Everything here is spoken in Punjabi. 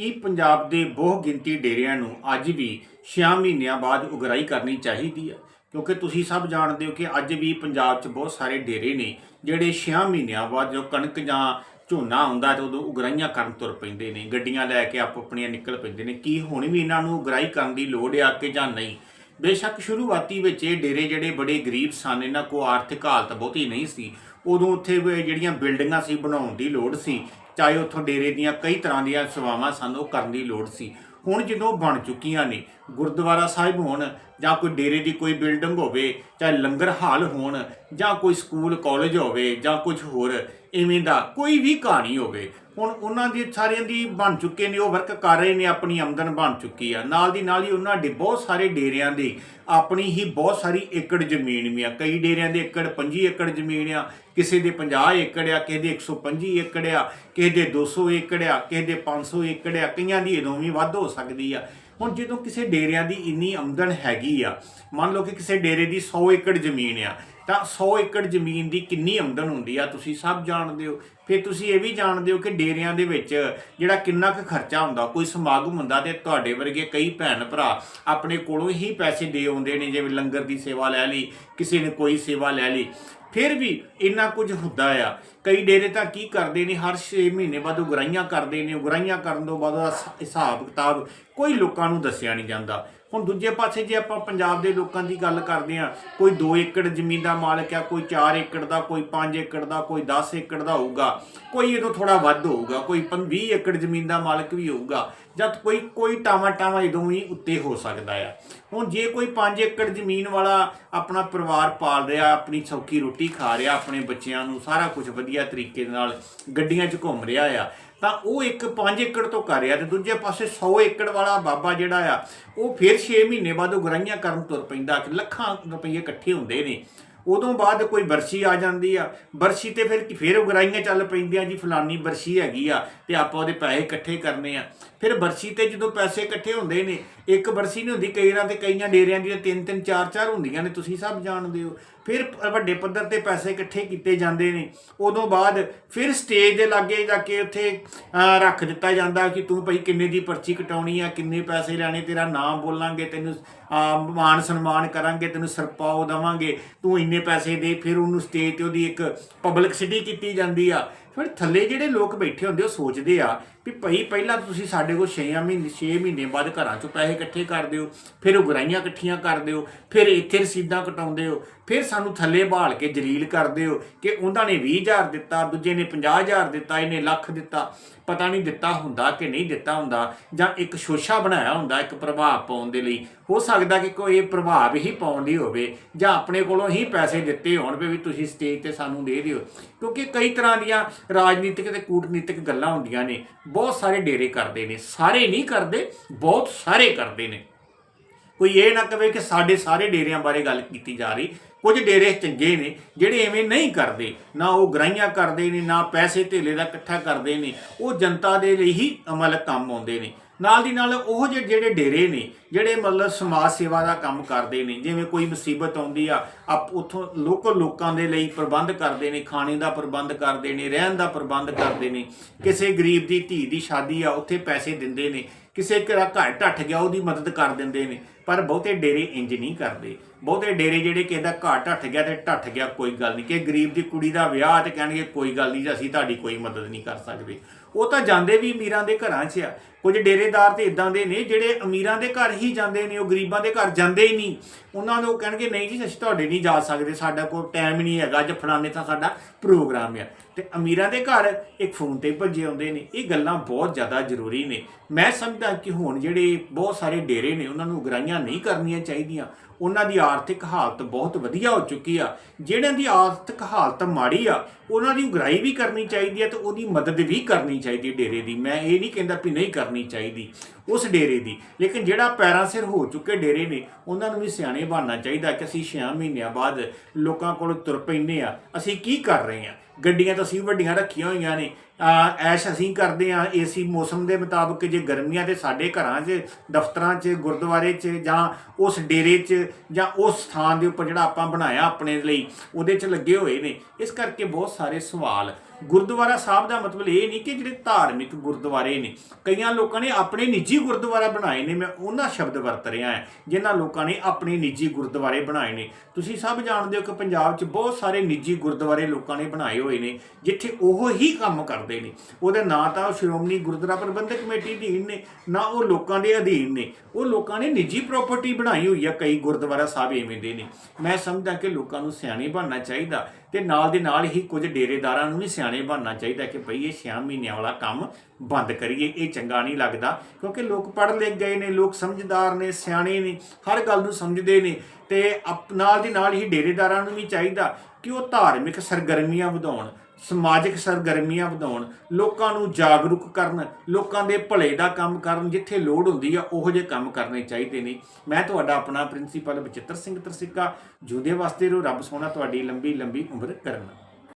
ਕੀ ਪੰਜਾਬ ਦੇ ਬਹੁ ਗਿਣਤੀ ਡੇਰਿਆਂ ਨੂੰ ਅੱਜ ਵੀ 6 ਮਹੀਨਿਆਂ ਬਾਅਦ ਉਗਰਾਈ ਕਰਨੀ ਚਾਹੀਦੀ ਹੈ? ਕਿਉਂਕਿ ਤੁਸੀਂ ਸਭ ਜਾਣਦੇ ਹੋ ਕਿ ਅੱਜ ਵੀ ਪੰਜਾਬ 'ਚ ਬਹੁਤ ਸਾਰੇ ਡੇਰੇ ਨੇ ਜਿਹੜੇ 6 ਮਹੀਨਿਆਂ ਬਾਅਦ ਜੋ ਕਣਕ ਜਾਂ ਝੋਨਾ ਆਉਂਦਾ ਤੇ ਉਦੋਂ ਉਗਰਾਈਆਂ ਕਰਨ ਤੁਰ ਪੈਂਦੇ ਨੇ, ਗੱਡੀਆਂ ਲੈ ਕੇ ਆਪੋ ਆਪਣੀਆਂ ਨਿਕਲ ਪੈਂਦੇ ਨੇ। ਕੀ ਹੁਣ ਵੀ ਇਹਨਾਂ ਨੂੰ ਉਗਰਾਈ ਕਰਨ ਦੀ ਲੋੜ ਆ ਕਿ ਜਾਂ ਨਹੀਂ? ਬੇਸ਼ੱਕ ਸ਼ੁਰੂਆਤੀ ਵਿੱਚ ਇਹ ਡੇਰੇ ਜਿਹੜੇ ਬੜੇ ਗਰੀਬ ਸਨ, ਇਹਨਾਂ ਕੋ ਆਰਥਿਕ ਹਾਲਤ ਬਹੁਤੀ ਨਹੀਂ ਸੀ। ਉਦੋਂ ਉੱਥੇ ਜਿਹੜੀਆਂ ਬਿਲਡਿੰਗਾਂ ਸੀ, ਬਣਾਉਣ ਦੀ ਲੋੜ ਸੀ। ਚਾਹੇ ਉੱਥੋਂ ਡੇਰੇ ਦੀਆਂ ਕਈ ਤਰ੍ਹਾਂ ਦੀਆਂ ਸੇਵਾਵਾਂ ਸਾਨੂੰ, ਉਹ ਕਰਨ ਦੀ ਲੋੜ ਸੀ। ਹੁਣ ਜਦੋਂ ਬਣ ਚੁੱਕੀਆਂ ਨੇ, ਗੁਰਦੁਆਰਾ ਸਾਹਿਬ ਹੋਣ ਜਾਂ ਕੋਈ ਡੇਰੇ ਦੀ ਕੋਈ ਬਿਲਡਿੰਗ ਹੋਵੇ, ਚਾਹੇ ਲੰਗਰ ਹਾਲ ਹੋਣ ਜਾਂ ਕੋਈ ਸਕੂਲ, ਕਾਲਜ ਹੋਵੇ ਜਾਂ ਕੁਝ ਹੋਰ, ਇਵੇਂ ਦਾ ਕੋਈ ਵੀ ਕਹਾਣੀ ਹੋਵੇ ਹੁਣ ਉਹਨਾਂ ਦੀ ਸਾਰਿਆਂ ਦੀ ਬਣ ਚੁੱਕੇ ਨੇ, ਉਹ ਵਰਕ ਕਰ ਰਹੇ ਨੇ, ਆਪਣੀ ਆਮਦਨ ਬਣ ਚੁੱਕੀ ਆ। ਨਾਲ ਦੀ ਨਾਲ ਹੀ ਉਹਨਾਂ ਦੇ ਬਹੁਤ ਸਾਰੇ ਡੇਰਿਆਂ ਦੀ, ਆਪਣੀ ਹੀ ਬਹੁਤ ਸਾਰੀ ਏਕੜ ਜ਼ਮੀਨ ਵੀ ਆ। ਕਈ ਡੇਰਿਆਂ ਦੇ ਏਕੜ 25 ਏਕੜ ਜ਼ਮੀਨ ਆ, ਕਿਸੇ ਦੇ 50 ਏਕੜ ਆ, ਕਿਸੇ ਦੇ 125 ਏਕੜ ਆ, ਕਿਸੇ ਦੇ 200 ਏਕੜ ਆ, ਕਿਸੇ ਦੇ 500 ਏਕੜ ਆ, ਕਈਆਂ ਦੀ ਇਦੋਂ ਵੀ ਵੱਧ ਹੋ ਸਕਦੀ ਆ। ਹੁਣ ਜਦੋਂ ਕਿਸੇ ਡੇਰਿਆਂ ਦੀ ਇੰਨੀ ਆਮਦਨ ਹੈਗੀ ਆ, ਮੰਨ ਲਓ ਕਿ ਕਿਸੇ ਡੇਰੇ ਦੀ 100 ਏਕੜ ਜ਼ਮੀਨ ਆ ਤਾਂ 100 ਏਕੜ ਜ਼ਮੀਨ ਦੀ ਕਿੰਨੀ ਆਮਦਨ ਹੁੰਦੀ ਆ, ਤੁਸੀਂ ਸਭ ਜਾਣਦੇ ਹੋ। ਫਿਰ ਤੁਸੀਂ ਇਹ ਵੀ ਜਾਣਦੇ ਹੋ ਕਿ ਡੇਰਿਆਂ ਦੇ ਵਿੱਚ ਜਿਹੜਾ ਕਿੰਨਾ ਕੁ ਖਰਚਾ ਹੁੰਦਾ, ਕੋਈ ਸਮਾਗਮ ਹੁੰਦਾ ਤੇ ਤੁਹਾਡੇ ਵਰਗੇ ਕਈ ਭੈਣ ਭਰਾ ਆਪਣੇ ਕੋਲੋਂ ਹੀ ਪੈਸੇ ਦੇ ਆਉਂਦੇ ਨੇ, ਜਿਵੇਂ ਲੰਗਰ ਦੀ ਸੇਵਾ ਲੈ ਲਈ, ਕਿਸੇ ਨੇ ਕੋਈ ਸੇਵਾ ਲੈ ਲਈ। ਫਿਰ ਵੀ ਇੰਨਾ ਕੁਝ ਹੁੰਦਾ ਆ। ਕਈ ਡੇਰੇ ਤਾਂ ਕੀ ਕਰਦੇ ਨੇ, ਹਰ 6 ਮਹੀਨੇ ਬਾਅਦ ਉਗਰਾਈਆਂ ਕਰਦੇ ਨੇ ਉਗਰਾਈਆਂ ਕਰਨ ਤੋਂ ਬਾਅਦ ਉਹਦਾ ਹਿਸਾਬ ਕਿਤਾਬ ਕੋਈ ਲੋਕਾਂ ਨੂੰ ਦੱਸਿਆ ਨਹੀਂ ਜਾਂਦਾ। ਹੁਣ ਦੂਜੇ ਪਾਸੇ ਜੇ ਆਪਾਂ ਪੰਜਾਬ ਦੇ ਲੋਕਾਂ ਦੀ ਗੱਲ ਕਰਦੇ ਆ ਕੋਈ 2 ਏਕੜ ਜ਼ਮੀਨ ਦਾ ਮਾਲਕ ਆ, ਕੋਈ 4 ਏਕੜ ਦਾ, ਕੋਈ 5 ਏਕੜ ਦਾ, ਕੋਈ 10 ਏਕੜ ਦਾ ਹੋਊਗਾ, ਕੋਈ ਇਹ ਤੋਂ ਥੋੜਾ ਵੱਧ ਹੋਊਗਾ, ਕੋਈ 20 ਏਕੜ ਜ਼ਮੀਨ ਦਾ ਮਾਲਕ ਵੀ ਹੋਊਗਾ, ਜਦ ਕੋਈ ਕੋਈ ਟਾਵਾ ਟਾਵਾ ਇਦੋਂ ਵੀ ਉੱਤੇ ਹੋ ਸਕਦਾ ਆ। ਹੁਣ ਜੇ ਕੋਈ 5 ਏਕੜ ਜ਼ਮੀਨ ਵਾਲਾ ਆਪਣਾ ਪਰਿਵਾਰ ਪਾਲ ਰਿਹਾ, ਆਪਣੀ ਸੌਖੀ ਰੋਟੀ ਰੋਟੀ ਖਾ ਰਿਹਾ ਆਪਣੇ ਬੱਚਿਆਂ ਨੂੰ, ਸਾਰਾ ਕੁਝ ਵਧੀਆ ਤਰੀਕੇ ਨਾਲ ਗੱਡੀਆਂ 'ਚ ਘੁੰਮ ਰਿਹਾ ਆ। ਤਾਂ ਉਹ ਇੱਕ 5 ਏਕੜ ਤੋਂ ਕਰ ਰਿਹਾ ਤੇ ਦੂਜੇ ਪਾਸੇ 100 ਏਕੜ ਵਾਲਾ ਬਾਬਾ ਜਿਹੜਾ ਆ, ਉਹ ਫਿਰ 6 ਮਹੀਨੇ ਬਾਅਦ ਉਗਰਾਈਆਂ ਕਰਨ ਤੁਰ ਪੈਂਦਾ ਕਿ ਲੱਖਾਂ ਰੁਪਏ ਇਕੱਠੇ ਹੁੰਦੇ ਨੇ। ਉਦੋਂ ਬਾਅਦ ਕੋਈ ਬਰਸ਼ੀ ਆ ਜਾਂਦੀ ਆ। ਬਰਸ਼ੀ ਤੇ ਫਿਰ ਫਿਰ ਉਗਰਾਈਆਂ ਚੱਲ ਪੈਂਦੀਆਂ ਜੀ, ਫਲਾਨੀ ਬਰਸ਼ੀ ਹੈਗੀ ਆ ਤੇ ਆਪਾਂ ਉਹਦੇ ਪੈਸੇ ਇਕੱਠੇ ਕਰਨੇ ਆ। ਫਿਰ ਬਰਸ਼ੀ ਤੇ ਜਦੋਂ ਪੈਸੇ ਇਕੱਠੇ ਹੁੰਦੇ ਨੇ, ਇੱਕ ਬਰਸ਼ੀ ਨਹੀਂ ਹੁੰਦੀ, ਕਈ ਰਾਂ ਤੇ ਕਈਆਂ ਡੇਰਿਆਂ ਦੀਆਂ ਤਿੰਨ ਤਿੰਨ, ਚਾਰ ਚਾਰ ਹੁੰਦੀਆਂ ਨੇ, ਤੁਸੀਂ ਸਭ ਜਾਣਦੇ ਹੋ। ਫਿਰ ਵੱਡੇ ਪੱਧਰ ਤੇ ਪੈਸੇ ਇਕੱਠੇ ਕੀਤੇ ਜਾਂਦੇ ਨੇ। ਉਦੋਂ ਬਾਅਦ ਫਿਰ ਸਟੇਜ ਦੇ ਲਾਗੇ ਜਾ ਕੇ ਉੱਥੇ ਰੱਖ ਦਿੱਤਾ ਜਾਂਦਾ ਕਿ ਤੂੰ ਭਾਈ ਕਿੰਨੇ ਦੀ ਪਰਚੀ ਕਟਾਉਣੀ ਆ ਕਿੰਨੇ ਪੈਸੇ ਲੈਣੇ ਤੇਰਾ ਨਾਮ ਬੋਲਾਂਗੇ ਤੈਨੂੰ ਅਹ, ਮਾਣ ਸਨਮਾਨ ਕਰਾਂਗੇ ਤੈਨੂੰ ਸਰਪਾਉ ਦਵਾਂਗੇ ਤੂੰ ਇੰਨੇ ਪੈਸੇ ਦੇ ਫਿਰ ਉਹਨੂੰ ਸਟੇਜ ਤੇ ਉਹਦੀ ਇੱਕ ਪਬਲਿਕਸਿਟੀ ਕੀਤੀ ਜਾਂਦੀ ਆ। ਫਿਰ ਥੱਲੇ ਜਿਹੜੇ ਲੋਕ ਬੈਠੇ ਹੁੰਦੇ ਉਹ ਸੋਚਦੇ ਆ ਵੀ ਭਾਈ ਪਹਿਲਾਂ ਤੁਸੀਂ ਸਾਡੇ ਕੋਲ 6 ਮਹੀਨੇ 6 ਮਹੀਨੇ ਬਾਅਦ ਘਰਾਂ ਚੋਂ ਪੈਸੇ ਇਕੱਠੇ ਕਰ ਦਿਓ, ਫਿਰ ਉਗਰਾਈਆਂ ਇਕੱਠੀਆਂ ਕਰ ਦਿਓ, ਫਿਰ ਇੱਥੇ ਰਸੀਦਾਂ ਕਟਾਉਂਦੇ ਹੋ, ਫਿਰ ਸਾਨੂੰ ਥੱਲੇ ਬਾਲ ਕੇ ਜਲੀਲ ਕਰਦੇ ਹੋ ਕਿ ਉਹਨਾਂ ਨੇ 20000 ਦਿੱਤਾ, ਦੂਜੇ ਨੇ 50000 ਦਿੱਤਾ, ਇਹਨੇ ਲੱਖ ਦਿੱਤਾ। ਪਤਾ ਨਹੀਂ ਦਿੱਤਾ ਹੁੰਦਾ ਕਿ ਨਹੀਂ ਦਿੱਤਾ ਹੁੰਦਾ, ਜਾਂ ਇੱਕ ਸ਼ੋਸ਼ਾ ਬਣਾਇਆ ਹੁੰਦਾ, ਇੱਕ ਪ੍ਰਭਾਵ ਪਾਉਣ ਦੇ ਲਈ। ਹੋ ਸਕਦਾ ਕਿ ਕੋਈ ਇਹ ਪ੍ਰਭਾਵ ਹੀ ਪਾਉਣ ਦੀ ਹੋਵੇ, ਜਾਂ ਆਪਣੇ ਕੋਲੋਂ ਹੀ ਪੈਸੇ ਦਿੱਤੇ ਹੋਣ ਵੀ ਵੀ ਤੁਸੀਂ ਸਟੇਜ ਤੇ ਸਾਨੂੰ ਦੇ ਦਿਓ। ਕਿਉਂਕਿ ਕਈ ਤਰ੍ਹਾਂ ਦੀਆਂ ਰਾਜਨੀਤਿਕ ਤੇ ਕੂਟਨੀਤਿਕ ਗੱਲਾਂ ਹੁੰਦੀਆਂ ਨੇ, ਬਹੁਤ ਸਾਰੇ ਡੇਰੇ ਕਰਦੇ ਨੇ, ਸਾਰੇ ਨਹੀਂ ਕਰਦੇ, ਬਹੁਤ ਸਾਰੇ ਕਰਦੇ ਨੇ। ਕੋਈ ਇਹ ਨਾ ਕਵੇ ਕਿ ਸਾਡੇ ਸਾਰੇ ਡੇਰਿਆਂ ਬਾਰੇ ਗੱਲ ਕੀਤੀ ਜਾ ਰਹੀ ਕੁਝ ਡੇਰੇ ਚੰਗੇ ਨੇ, ਜਿਹੜੇ ਐਵੇਂ ਨਹੀਂ ਕਰਦੇ, ਨਾ ਉਹ ਗਰਾਈਆਂ ਕਰਦੇ ਨੇ, ਨਾ ਪੈਸੇ ਧੇਲੇ ਦਾ ਇਕੱਠਾ ਕਰਦੇ ਨੇ, ਉਹ ਜਨਤਾ ਦੇ ਲਈ ਹੀ ਅਮਲ ਕੰਮ ਆਉਂਦੇ ਨੇ। ਨਾਲ ਦੀ ਨਾਲ ਉਹ ਜਿਹੇ ਜਿਹੜੇ ਡੇਰੇ ਨੇ, ਜਿਹੜੇ ਮਤਲਬ ਸਮਾਜ ਸੇਵਾ ਦਾ ਕੰਮ ਕਰਦੇ ਨੇ, ਜਿਵੇਂ ਕੋਈ ਮੁਸੀਬਤ ਆਉਂਦੀ ਆ, ਆਪ ਉਥੋਂ ਲੋਕਲ ਲੋਕਾਂ ਦੇ ਲਈ ਪ੍ਰਬੰਧ ਕਰਦੇ ਨੇ, ਖਾਣੇ ਦਾ ਪ੍ਰਬੰਧ ਕਰਦੇ ਨੇ, ਰਹਿਣ ਦਾ ਪ੍ਰਬੰਧ ਕਰਦੇ ਨੇ, ਕਿਸੇ ਗਰੀਬ ਦੀ ਧੀ ਦੀ ਸ਼ਾਦੀ ਆ, ਉੱਥੇ ਪੈਸੇ ਦਿੰਦੇ ਨੇ, ਕਿਸੇ ਘਰ ਘਰ ਢੱਠ ਗਿਆ, ਉਹਦੀ ਮਦਦ ਕਰ ਦਿੰਦੇ ਨੇ, ਪਰ ਬਹੁਤੇ ਡੇਰੇ ਇੰਜ ਨਹੀਂ ਕਰਦੇ। ਬਹੁਤੇ ਡੇਰੇ ਜਿਹੜੇ ਕਿਸੇ ਦਾ ਘਰ ਢੱਠ ਗਿਆ ਤੇ ਢੱਠ ਗਿਆ, ਕੋਈ ਗੱਲ ਨਹੀਂ ਕਿ ਗਰੀਬ ਦੀ ਕੁੜੀ ਦਾ ਵਿਆਹ ਤੇ ਕਹਿਣਗੇ, ਕੋਈ ਗੱਲ ਨਹੀਂ ਜੀ, ਅਸੀਂ ਤੁਹਾਡੀ ਕੋਈ ਮਦਦ ਨਹੀਂ ਕਰ ਸਕਦੇ। ਉਹ ਤਾਂ ਜਾਂਦੇ ਵੀ ਅਮੀਰਾਂ ਦੇ ਘਰਾਂ 'ਚ ਆ। ਕੁਝ ਡੇਰੇਦਾਰ ਤੇ ਇਦਾਂ ਦੇ ਨੇ, ਜਿਹੜੇ ਅਮੀਰਾਂ ਦੇ ਘਰ ਹੀ ਜਾਂਦੇ ਨੇ, ਉਹ ਗਰੀਬਾਂ ਦੇ ਘਰ ਜਾਂਦੇ ਹੀ ਨਹੀਂ ਉਹਨਾਂ ਨੂੰ ਕਹਿਣਗੇ, ਨਹੀਂ ਜੀ, ਅਸੀਂ ਤੁਹਾਡੇ ਨਹੀਂ ਜਾ ਸਕਦੇ, ਸਾਡਾ ਕੋਈ ਟਾਈਮ ਨਹੀਂ ਹੈਗਾ, ਅੱਜ ਫਲਾਣੇ ਤਾਂ ਸਾਡਾ ਪ੍ਰੋਗਰਾਮ ਆ। ਤੇ ਅਮੀਰਾਂ ਦੇ ਘਰ ਇੱਕ ਫੋਨ ਤੇ ਭੱਜੇ ਆਉਂਦੇ ਨੇ। ਇਹ ਗੱਲਾਂ ਬਹੁਤ ਜ਼ਿਆਦਾ ਜ਼ਰੂਰੀ ਨੇ। ਮੈਂ ਸਮਝਦਾ ਕਿ ਹੁਣ ਜਿਹੜੇ ਬਹੁਤ ਸਾਰੇ ਡੇਰੇ ਨੇ, ਉਹਨਾਂ ਨੂੰ ਉਗਰਾਈਆਂ ਨਹੀਂ ਕਰਨੀਆਂ ਚਾਹੀਦੀਆਂ। ਉਹਨਾਂ ਦੀ ਆਰਥਿਕ ਹਾਲਤ ਬਹੁਤ ਵਧੀਆ ਹੋ ਚੁੱਕੀ ਆ। ਜਿਹੜਿਆਂ ਦੀ ਆਰਥਿਕ ਹਾਲਤ ਮਾੜੀ ਆ, ਉਹਨਾਂ ਦੀ ਉਗਰਾਈ ਵੀ ਕਰਨੀ ਚਾਹੀਦੀ ਹੈ ਤੇ ਉਹਦੀ ਮਦਦ ਵੀ ਕਰਨੀ ਚਾਹੀਦੀ ਹੈ ਡੇਰੇ ਦੀ। ਮੈਂ ਇਹ ਨਹੀਂ ਕਹਿੰਦਾ ਵੀ ਨਹੀਂ ਕਰਨੀ ਚਾਹੀਦੀ। ਉਸ ਡੇਰੇ ਦੀ। ਲੇਕਿਨ ਜਿਹੜਾ ਪੈਰਾਂ ਸਿਰ ਹੋ ਚੁੱਕੇ ਡੇਰੇ ਨੇ, ਉਹਨਾਂ ਨੂੰ ਵੀ ਸਿਆਣੇ ਬਣਨਾ ਚਾਹੀਦਾ ਕਿ ਅਸੀਂ 6 ਮਹੀਨਿਆਂ ਬਾਅਦ ਲੋਕਾਂ ਕੋਲ ਤੁਰ ਪੈਂਦੇ ਆ ਅਸੀਂ ਕੀ ਕਰ ਰਹੇ ਆ ਗੱਡੀਆਂ ਤਾਂ ਅਸੀਂ ਵੱਡੀਆਂ ਰੱਖੀਆਂ ਹੋਈਆਂ ਨੇ। ਐਸ਼ ਅਸੀਂ ਕਰਦੇ ਆ ਏਸੀ ਮੌਸਮ ਦੇ ਮੁਤਾਬਕ ਜੇ ਗਰਮੀਆਂ ਤੇ ਸਾਡੇ ਘਰਾਂ 'ਚ, ਦਫ਼ਤਰਾਂ 'ਚ, ਗੁਰਦੁਆਰੇ 'ਚ ਜਾਂ ਉਸ ਡੇਰੇ 'ਚ ਜਾਂ ਉਸ ਸਥਾਨ ਦੇ ਉੱਪਰ ਜਿਹੜਾ ਆਪਾਂ ਬਣਾਇਆ ਆਪਣੇ ਲਈ, ਉਹਦੇ 'ਚ ਲੱਗੇ ਹੋਏ ਨੇ। ਇਸ ਕਰਕੇ ਬਹੁਤ ਸਾਰੇ ਸਵਾਲ ਗੁਰਦੁਆਰਾ ਸਾਹਿਬ ਦਾ ਮਤਲਬ ਇਹ ਨਹੀਂ ਕਿ ਜਿਹੜੇ ਧਾਰਮਿਕ ਗੁਰਦੁਆਰੇ ਨੇ, ਕਈਆਂ ਲੋਕਾਂ ਨੇ ਆਪਣੇ ਨਿੱਜੀ ਗੁਰਦੁਆਰਾ ਬਣਾਏ ਨੇ, ਮੈਂ ਉਹਨਾਂ ਸ਼ਬਦ ਵਰਤ ਰਿਹਾ ਹਾਂ, ਜਿਨ੍ਹਾਂ ਲੋਕਾਂ ਨੇ ਆਪਣੇ ਨਿੱਜੀ ਗੁਰਦੁਆਰੇ ਬਣਾਏ ਨੇ। ਤੁਸੀਂ ਸਭ ਜਾਣਦੇ ਹੋ ਕਿ ਪੰਜਾਬ 'ਚ ਬਹੁਤ ਸਾਰੇ ਨਿੱਜੀ ਗੁਰਦੁਆਰੇ ਲੋਕਾਂ ਨੇ ਬਣਾਏ ਹੋਏ ਨੇ, ਜਿੱਥੇ ਉਹ ਹੀ ਕੰਮ ਕਰਦੇ ਨੇ। ਉਹਦੇ ਨਾਂ ਤਾਂ ਉਹ ਸ਼੍ਰੋਮਣੀ ਗੁਰਦੁਆਰਾ ਪ੍ਰਬੰਧਕ ਕਮੇਟੀ ਅਧੀਨ ਨੇ, ਨਾ ਉਹ ਲੋਕਾਂ ਦੇ ਅਧੀਨ ਨੇ। ਉਹ ਲੋਕਾਂ ਨੇ ਨਿੱਜੀ ਪ੍ਰਾਪਰਟੀ ਬਣਾਈ ਹੋਈ ਆ, ਕਈ ਗੁਰਦੁਆਰਾ ਸਾਹਿਬ ਐਵੇਂ ਦੇ ਨੇ। ਮੈਂ ਸਮਝਦਾ ਕਿ ਲੋਕਾਂ ਨੂੰ ਸਿਆਣੇ ਬਣਨਾ ਚਾਹੀਦਾ ਤੇ ਨਾਲ ਦੇ ਨਾਲ ਹੀ ਕੁਝ ਡੇਰੇਦਾਰਾਂ ਨੂੰ ਵੀ ਸਿਆਣੇ ਬਣਨਾ ਚਾਹੀਦਾ ਕਿ ਭਈ ਇਹ 6 ਮਹੀਨਿਆਂ ਵਾਲਾ ਕੰਮ ਬੰਦ ਕਰੀਏ, ਇਹ ਚੰਗਾ ਨਹੀਂ ਲੱਗਦਾ। ਕਿਉਂਕਿ ਲੋਕ ਪੜ੍ਹ ਲਿਖ ਗਏ ਨੇ, ਲੋਕ ਸਮਝਦਾਰ ਨੇ, ਸਿਆਣੇ ਨੇ, ਹਰ ਗੱਲ ਨੂੰ ਸਮਝਦੇ ਨੇ ਤੇ ਨਾਲ ਦੀ ਨਾਲ ਹੀ ਡੇਰੇਦਾਰਾਂ ਨੂੰ ਵੀ ਚਾਹੀਦਾ ਕਿ ਉਹ ਧਾਰਮਿਕ ਸਰਗਰਮੀਆਂ ਵਧਾਉਣ, ਸਮਾਜਿਕ ਸਰਗਰਮੀਆਂ ਵਧਾਉਣ, ਲੋਕਾਂ ਨੂੰ ਜਾਗਰੂਕ ਕਰਨ, ਲੋਕਾਂ ਦੇ ਭਲੇ ਦਾ ਕੰਮ ਕਰਨ, ਜਿੱਥੇ ਲੋੜ ਹੁੰਦੀ ਆ ਉਹੋ ਜਿਹੇ ਕੰਮ ਕਰਨੇ ਚਾਹੀਦੇ ਨੇ। ਮੈਂ ਤੁਹਾਡਾ ਆਪਣਾ ਪ੍ਰਿੰਸੀਪਲ ਬਚਿੱਤਰ ਸਿੰਘ ਤਰਸਿੱਕਾ ਜੁਦੇ ਵਾਸਤੇ ਰੋ ਰੱਬ ਸੋਹਣਾ ਤੁਹਾਡੀ ਲੰਬੀ ਲੰਬੀ ਉਮਰ ਕਰਨਾ।